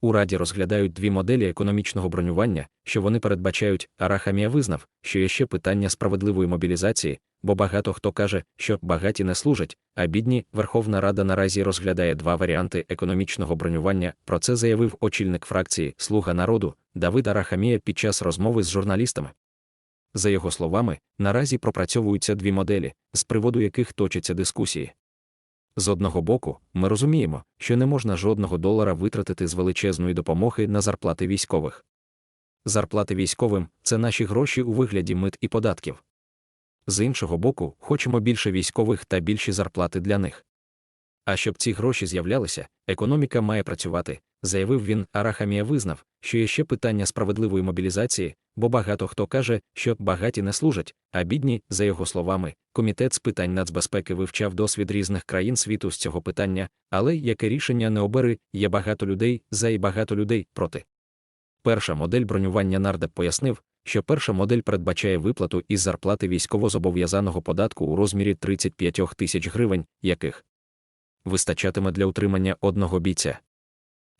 У Раді розглядають дві моделі економічного бронювання, що вони передбачають. Арахамія визнав, що є ще питання справедливої мобілізації, бо багато хто каже, що багаті не служать, а бідні Верховна Рада наразі розглядає два варіанти економічного бронювання. Про це заявив очільник фракції Слуга народу Давид Арахамія під час розмови з журналістами. За його словами, наразі пропрацьовуються дві моделі, з приводу яких точаться дискусії. З одного боку, ми розуміємо, що не можна жодного долара витратити з величезної допомоги на зарплати військових. Зарплати військовим це наші гроші у вигляді мит і податків. З іншого боку, хочемо більше військових та більші зарплати для них. А щоб ці гроші з'являлися, економіка має працювати, заявив він. Арахамія визнав, що є ще питання справедливої мобілізації, бо багато хто каже, що багаті не служать, а бідні, за його словами, комітет з питань нацбезпеки вивчав досвід різних країн світу з цього питання, але яке рішення не обери, є багато людей за і багато людей проти. Перша модель бронювання нардеп пояснив, що перша модель передбачає виплату із зарплати військовозобов'язаного податку у розмірі 35 тисяч гривень, яких вистачатиме для утримання одного бійця.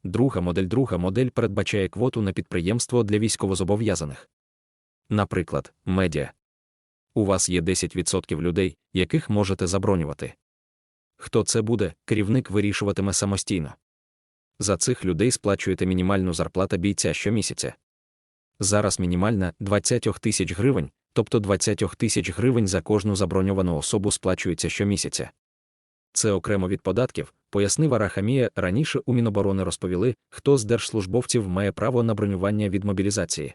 Друга модель друга модель передбачає квоту на підприємство для військовозобов'язаних. Наприклад, медіа. У вас є 10% людей, яких можете забронювати. Хто це буде, керівник вирішуватиме самостійно. За цих людей сплачуєте мінімальну зарплата бійця щомісяця. Зараз мінімальна 20 тисяч гривень, тобто 20 тисяч гривень за кожну заброньовану особу сплачується щомісяця. Це окремо від податків, пояснив Арахамія. Раніше у Міноборони розповіли, хто з держслужбовців має право на бронювання від мобілізації.